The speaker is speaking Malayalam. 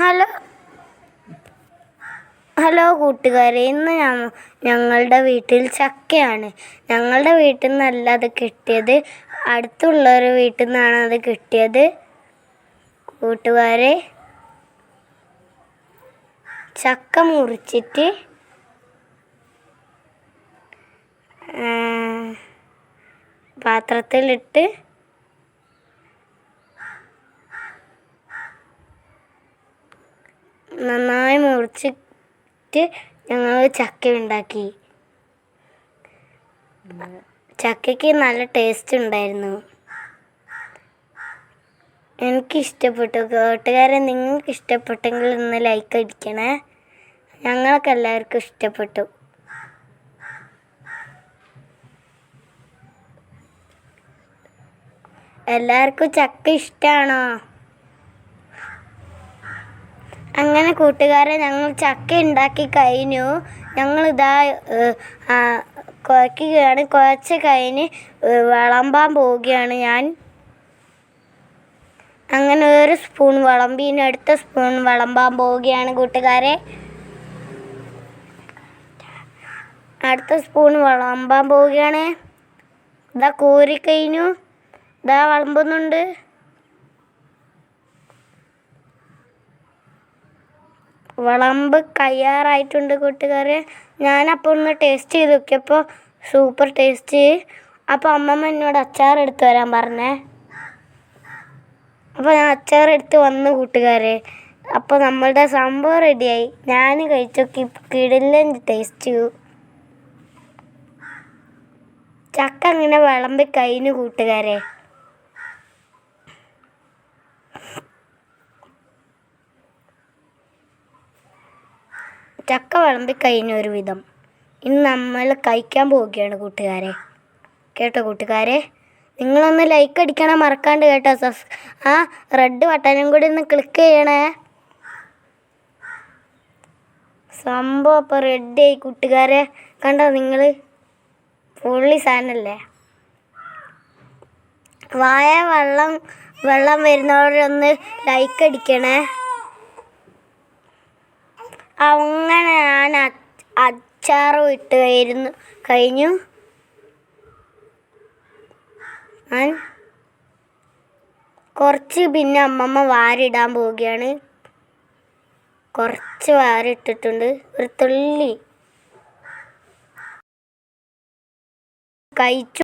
ഹലോ. ഹലോ കൂട്ടുകാരെ ഇന്ന് ഞങ്ങളുടെ വീട്ടിൽ ചക്കയാണ്. ഞങ്ങളുടെ വീട്ടിൽ നിന്നല്ല അത് കിട്ടിയത്. അടുത്തുള്ളൊരു വീട്ടിൽ നിന്നാണ് അത് കിട്ടിയത്. കൂട്ടുകാരെ ചക്ക മുറിച്ചിട്ട് പാത്രത്തിലിട്ട് നന്നായി മുറിച്ചിട്ട് ഞങ്ങൾ ചക്ക ഉണ്ടാക്കി. ചക്കയ്ക്ക് നല്ല ടേസ്റ്റ് ഉണ്ടായിരുന്നു. എനിക്ക് ഇഷ്ടപ്പെട്ടു കൂട്ടുകാരെ നിങ്ങൾക്ക് ഇഷ്ടപ്പെട്ടെങ്കിൽ ഒന്ന് ലൈക്ക് അടിക്കണേ. ഞങ്ങൾക്ക് എല്ലാവർക്കും ഇഷ്ടപ്പെട്ടു. എല്ലാവർക്കും ചക്ക ഇഷ്ടമാണോ അങ്ങനെ കൂട്ടുകാരെ ഞങ്ങൾ ചക്ക ഉണ്ടാക്കി കഴിഞ്ഞു. ഞങ്ങളിതാ കുഴക്കുകയാണ്. കുഴച്ച് കഴിഞ്ഞ് വിളമ്പാൻ പോവുകയാണ് ഞാൻ. അങ്ങനെ ഒരു സ്പൂൺ വിളമ്പിന് അടുത്ത സ്പൂൺ വിളമ്പാൻ പോവുകയാണ് കൂട്ടുകാരെ. അടുത്ത സ്പൂൺ വിളമ്പാൻ പോവുകയാണ്. ഇതാ കോരിക്കഴിഞ്ഞു ഇതാ വിളമ്പുന്നുണ്ട്. വിളമ്പ് കയ്യാറായിട്ടുണ്ട് കൂട്ടുകാരെ. ഞാനപ്പോൾ ഒന്ന് ടേസ്റ്റ് ചെയ്ത് നോക്കിയപ്പോൾ സൂപ്പർ ടേസ്റ്റ് അപ്പോൾ അമ്മമ്മ എന്നോട് അച്ചാർ എടുത്ത് വരാൻ പറഞ്ഞേ. അപ്പോൾ ഞാൻ അച്ചാർ എടുത്ത് വന്നു കൂട്ടുകാരെ. അപ്പോൾ നമ്മളുടെ സംഭവം റെഡിയായി ഞാൻ കഴിച്ചൊക്കെ കിടിലൻ ടേസ്റ്റ് ചക്ക അങ്ങനെ വിളമ്പി കഴിഞ്ഞു കൂട്ടുകാരെ. ചക്ക വിളമ്പി കഴിഞ്ഞ ഒരു വിധം ഇന്ന് നമ്മൾ കഴിക്കാൻ പോവുകയാണ് കൂട്ടുകാരെ. കേട്ടോ കൂട്ടുകാരെ? നിങ്ങളൊന്ന് ലൈക്ക് അടിക്കണം മറക്കാണ്ട് കേട്ടോ. സസ് ആ റെഡ് ബട്ടനും കൂടി ഒന്ന് ക്ലിക്ക് ചെയ്യണേ. സംഭവം അപ്പോൾ റെഡിയായി കൂട്ടുകാരെ. കണ്ടോ നിങ്ങൾ പുള്ളി സാധനല്ലേ? വായ വെള്ളം വെള്ളം വരുന്നവരൊന്ന് ലൈക്ക് അടിക്കണേ. അങ്ങനെ ഞാൻ അച്ചാറും ഇട്ട് കഴിഞ്ഞു കഴിഞ്ഞു. ഞാൻ കുറച്ച് പിന്നെ അമ്മമ്മ വാരിടാൻ പോവുകയാണ്. കുറച്ച് വാരിട്ടിട്ടുണ്ട്. ഒരു തുള്ളി. കഴിച്ചു.